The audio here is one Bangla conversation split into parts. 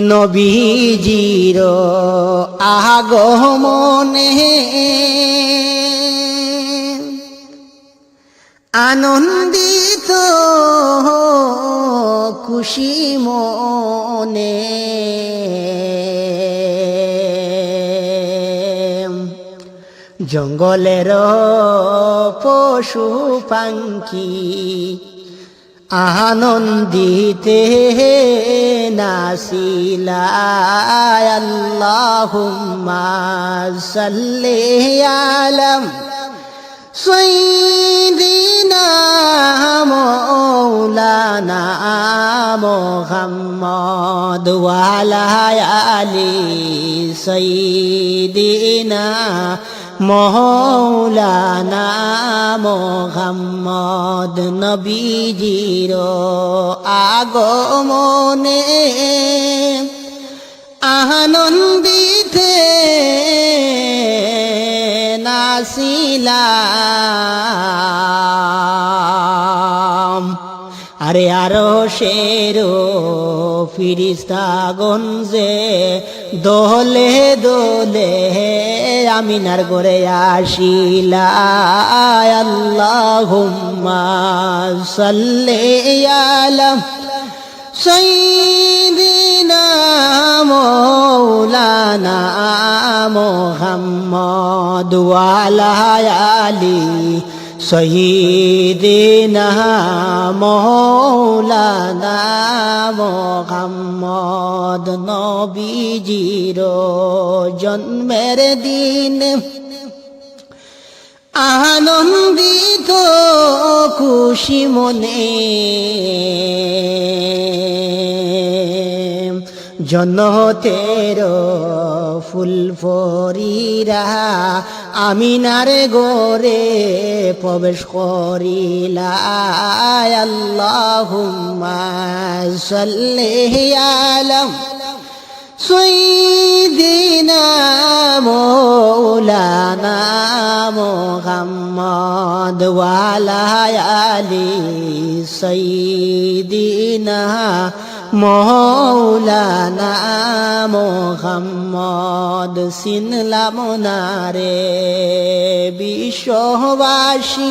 নবীজির আগমনে। আনন্দিত খুশি মনে। জঙ্গলের পশু পাঙ্কি আনন্দিতে নাসিলা আল্লাহুম্মা সাল্লি আলাম সৈদিনা মৌলানা মোহাম্মদ ওয়ালা আলি সৈদিনা মৌলানা মোহাম্মদ নবীজির আগমনে আনন্দিতে নাসিলাম আরে আরও শেরো ফিরিস্তা গঞ্জে দোলে দোলে আমিনার করে আসিলা আল্লাহুম্মা সাল্লি মোহাম্মদ ওয়ালা আলী সৈদিনা মৌলানা মোহাম্মদ নবীজির জন্মের দিন। আনন্দিত খুশি মনে। জনতের ফুল ফরিরা আমিনার গোরে প্রবেশ করিলা। আল্লাহুম্মা সাল্লি আলাম। সৈদিনা মৌলানা মোহাম্মদ মৌলানা মোহাম্মদ সিনলাম নারে বিশ্ববাসী।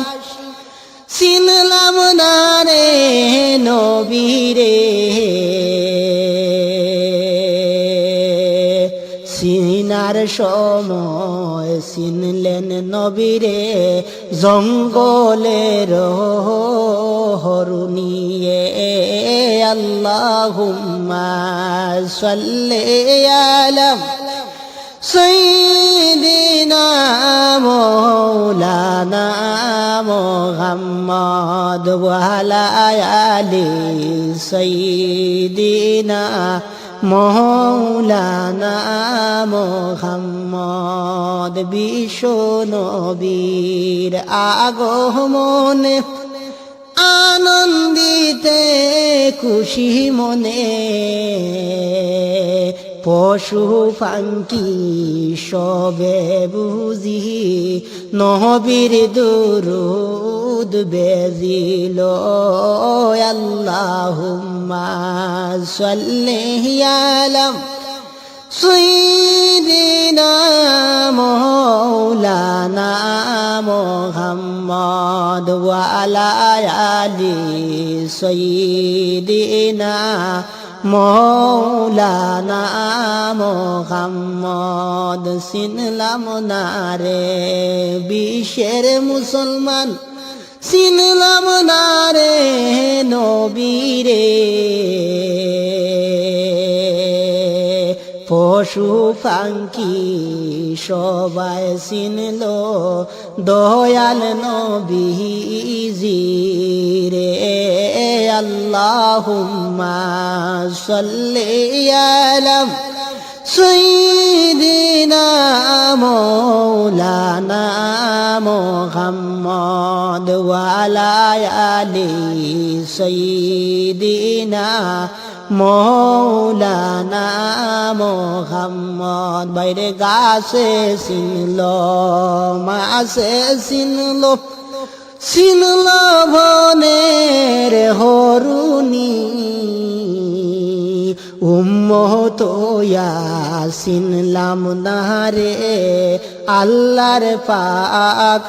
সিনলাম নারে নবীরে। সিনার সময় সিনলেন নবীরে জঙ্গলের হরুনিয়ে আল্লাহুম্মা সাল্লি আলাম সৈদিনা মৌলানা মোহাম্মদ ওয়ালা আলী সৈদিনা মৌলানা মোহাম্মদ বিশ্ব নবীর আগমনে আনন্দিতে খুশি মনে। পশু পাঙ্কি সবে বুঝি নহবীর দুরুদ বেজিল। আল্লাহুম্মা সাল্লি আলাম সৈদিনা মৌলানা মোহাম্মদ আলী সৈদিনা মৌলানা মোহাম্মদ সিনলাম নারে বিশ্বের মুসলমান সিনলাম নারে পাঙ্কি সবাই চিনল? দয়াল নবীজি রে আল্লাহুম্মা সাল্লি সৈদিনা মৌলানা মোহাম্মদ ওয়ালা আলী সৈদিনা মৌলানা মোহাম্মদ। বাইরে গাছে চিনল মাসে চিনল চিনল বনের হরুনি। উম্মত ইয়াসিন লাম নারে আল্লাহর পাক